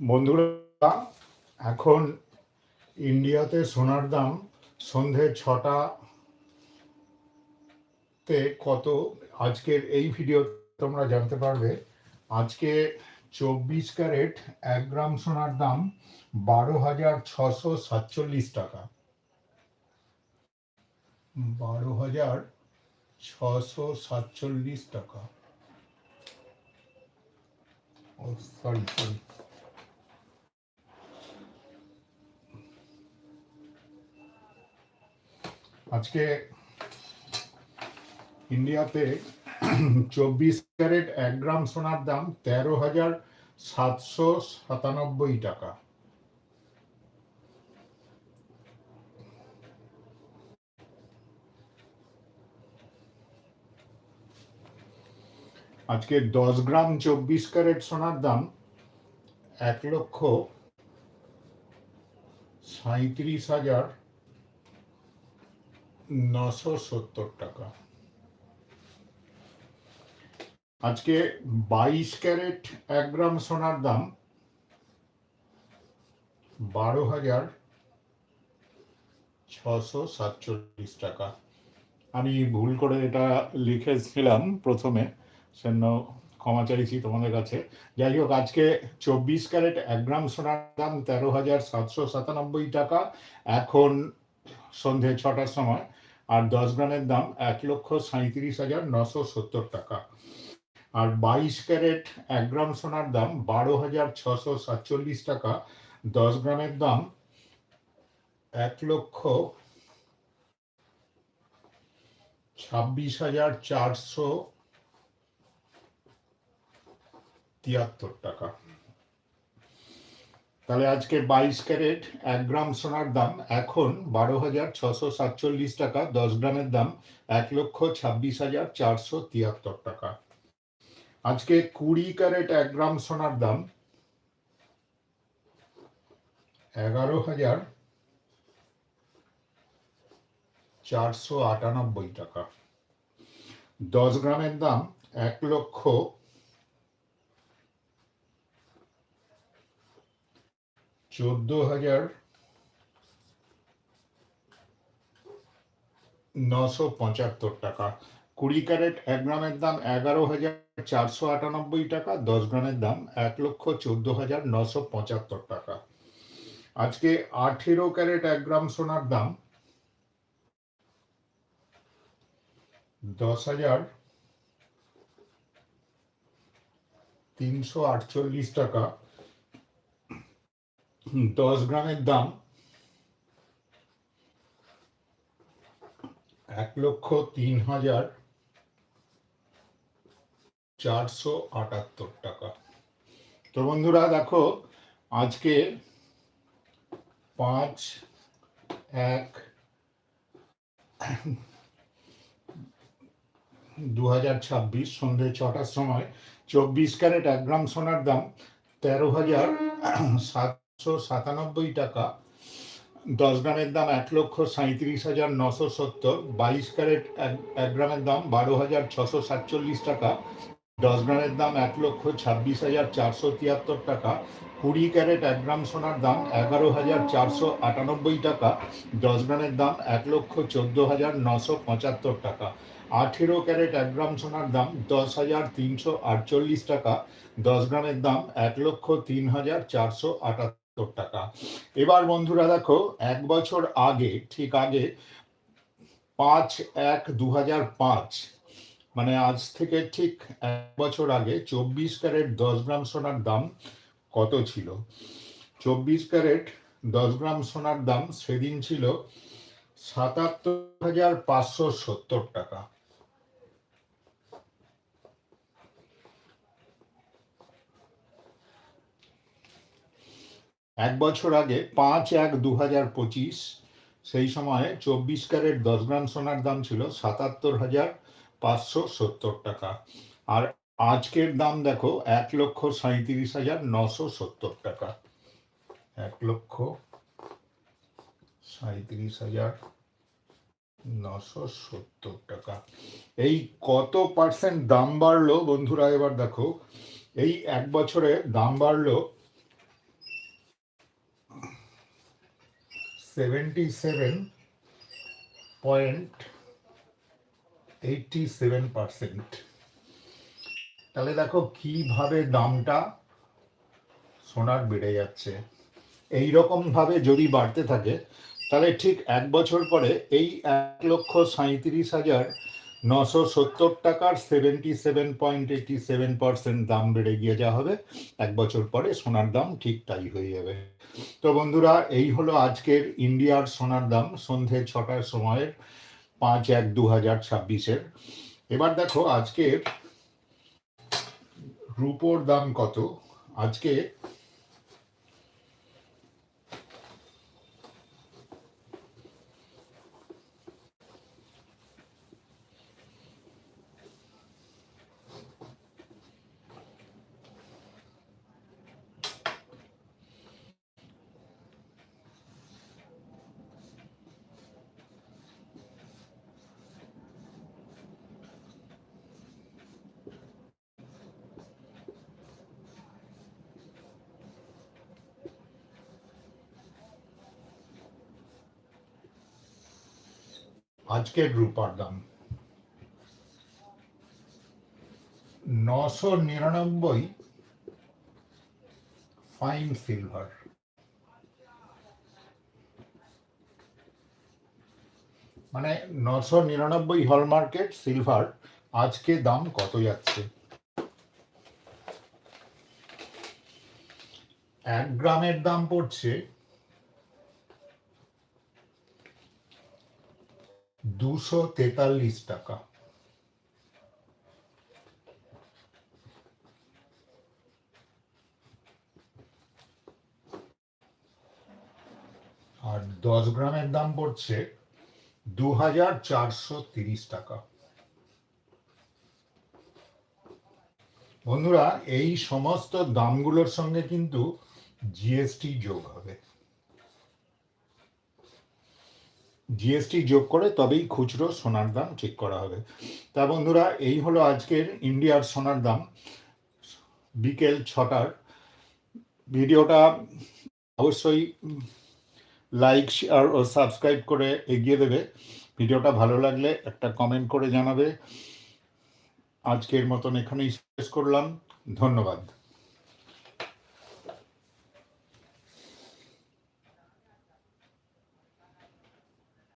বন্ধুরা, এখন ইন্ডিয়াতে সোনার দাম সন্ধে ছটাতে কত? আজকের এই ভিডিও তোমরা জানতে পারবে। আজকে চব্বিশ ক্যারেট এক গ্রাম সোনার দাম বারো হাজার ছশো সাতচল্লিশ টাকা। বারো হাজার ছশো সাতচল্লিশ টাকা। ও সরি সরি আজকে ইন্ডিয়াতে চব্বিশ ক্যারেট এক গ্রাম সোনার দাম তেরো হাজার সাতশো সাতানব্বই টাকা। আজকে দশ গ্রাম চব্বিশ ক্যারেট সোনার দাম এক লক্ষ সাঁত্রিশ হাজার নশো সত্তর টাকা। আজকে বাইশ ক্যারেট এক গ্রাম সোনার দাম বারো হাজার ছশো সাতচল্লিশ টাকা। আমি ভুল করে এটা লিখেছিলাম প্রথমে, সেজন্য ক্ষমা চাইছি তোমাদের কাছে। যাই হোক, আজকে চব্বিশ ক্যারেট এক গ্রাম সোনার দাম তেরো হাজার সাতশো সাতানব্বই টাকা। এখন সন্ধে ছটার সময়। আর দশ গ্রামের দাম এক লক্ষ সাঁত্রিশ হাজার নশো সত্তর টাকা। আর বাইশ ক্যারেট এক গ্রাম সোনার দাম বারো হাজার ছশো সাতচল্লিশ টাকা। দশ গ্রামের দাম এক লক্ষ ছাব্বিশ হাজার চারশো তিয়াত্তর টাকা। তাহলে আজকে বাইশ ক্যারেট, এক গ্রাম সোনার দাম, এখন বারো হাজার ছশো সাতচল্লিশ টাকা, দশ গ্রামের দাম এক লক্ষ ছাব্বিশ হাজার চারশো তিয়াত্তর টাকা। আজকে কুড়ি ক্যারেট, এক গ্রাম সোনার দাম এগারো হাজার চারশো আটানব্বই টাকা। দশ গ্রামের দাম এক লক্ষ চোদ্দ হাজার নশো পঁচাত্তর টাকা। কুড়ি ক্যারেট এক গ্রামের দাম এগারো হাজার চারশো আটানব্বই টাকা, দশ গ্রামের দাম এক লক্ষ চোদ্দ হাজার নশো পঁচাত্তর টাকা। আজকে আঠেরো ক্যারেট এক গ্রাম সোনার দাম দশ হাজার তিনশো আটচল্লিশ টাকা। দশ গ্রামের দাম এক লক্ষ তিন হাজার চারশো আটাত্তর টাকা। তো বন্ধুরা, দেখো, আজকে পাঁচ এক দু হাজার ছাব্বিশ সন্ধ্যে ছটার সময় চব্বিশ ক্যারেট এক গ্রাম সোনার দাম তেরো হাজার সাতশো সাতানব্বই টাকা, দশ গ্রামের দাম এক লক্ষ সাঁত্রিশ হাজার নশো সত্তর, বাইশ ক্যারেট এক গ্রামের দাম বারো হাজার ছশো সাতচল্লিশ টাকা, দশ গ্রামের দাম এক লক্ষ ছাব্বিশ হাজার চারশো তিয়াত্তর টাকা, কুড়ি ক্যারেট এক গ্রাম সোনার দাম এগারো হাজার চারশো আটানব্বই টাকা, দশ গ্রামের দাম এক লক্ষ চোদ্দ হাজার নশো পঁচাত্তর টাকা। আঠেরো ক্যারেট এক গ্রাম সোনার দাম দশ হাজার তিনশো আটচল্লিশ টাকা, দশ গ্রামের দাম এক লক্ষ তিন হাজার চারশো আটাত্তর টাকা এবার বন্ধুরা দেখো, এক বছর আগে, ঠিক আগে, পাঁচ এক দু পাঁচ মানে আজ থেকে ঠিক এক বছর আগে চব্বিশ ক্যারেট দশ গ্রাম সোনার দাম কত ছিল? চব্বিশ ক্যারেট দশ গ্রাম সোনার দাম সেদিন ছিল সাতাত্তর হাজার পাঁচশো সত্তর টাকা। এক বছর আগে পাঁচ এক দু হাজার পঁচিশ, সেই সময়ে চব্বিশ ক্যারেট দশ গ্রাম সোনার দাম ছিল সাতাত্তর হাজার পাঁচশো সত্তর টাকা। আর আজকের দাম দেখো, এক লক্ষ সাঁত্রিশ হাজার নশো সত্তর টাকা। এক লক্ষ সাঁত্রিশ হাজার নশো সত্তর টাকা। এই কত পার্সেন্ট দাম বাড়লো বন্ধুরা এবার দেখো, এই এক বছরে দাম বাড়লো seventy seven point eighty seven percent তাহলে দেখো কীভাবে দামটা সোনার বেড়ে যাচ্ছে। এই ভাবে যদি বাড়তে থাকে, তাহলে ঠিক এক বছর পরে এই এক লক্ষ সাঁত্রিশ হাজার নশো সত্তর টাকার seventy seven point eighty seven percent দাম বেড়ে গিয়ে যা হবে, এক বছর পরে সোনার দাম ঠিক তাই হয়ে যাবে। তো বন্ধুরা, এই হলো আজকের ইন্ডিয়ার সোনার দাম সন্ধে ছটার সময়ের পাঁচ এক দু হাজার ছাব্বিশের। এবার দেখো আজকের রুপোর দাম কত। আজকে আজকের রূপার দাম নশো নিরানব্বই ফাইন সিলভার মানে নশো নিরানব্বই হলমার্কেট সিলভার আজকে দাম কত যাচ্ছে? এক গ্রামের দাম পড়ছে দুশো তেতাল্লিশ টাকা। আর দশ গ্রামের দাম পড়ছে দু হাজার চারশো তিরিশ টাকা। বন্ধুরা, এই সমস্ত দামগুলোর সঙ্গে কিন্তু জিএসটি যোগ হবে। জিএসটি যোগ করে তবেই খুচরো সোনার দাম ঠিক করা হবে। তা বন্ধুরা, এই হলো আজকের ইন্ডিয়ার সোনার দাম। বিকেল ছটার। ভিডিওটা অবশ্যই লাইক, শেয়ার ও সাবস্ক্রাইব করে এগিয়ে দেবে। ভিডিওটা ভালো লাগলে একটা কমেন্ট করে জানাবে। আজকের মতন এখানেই শেষ করলাম। ধন্যবাদ।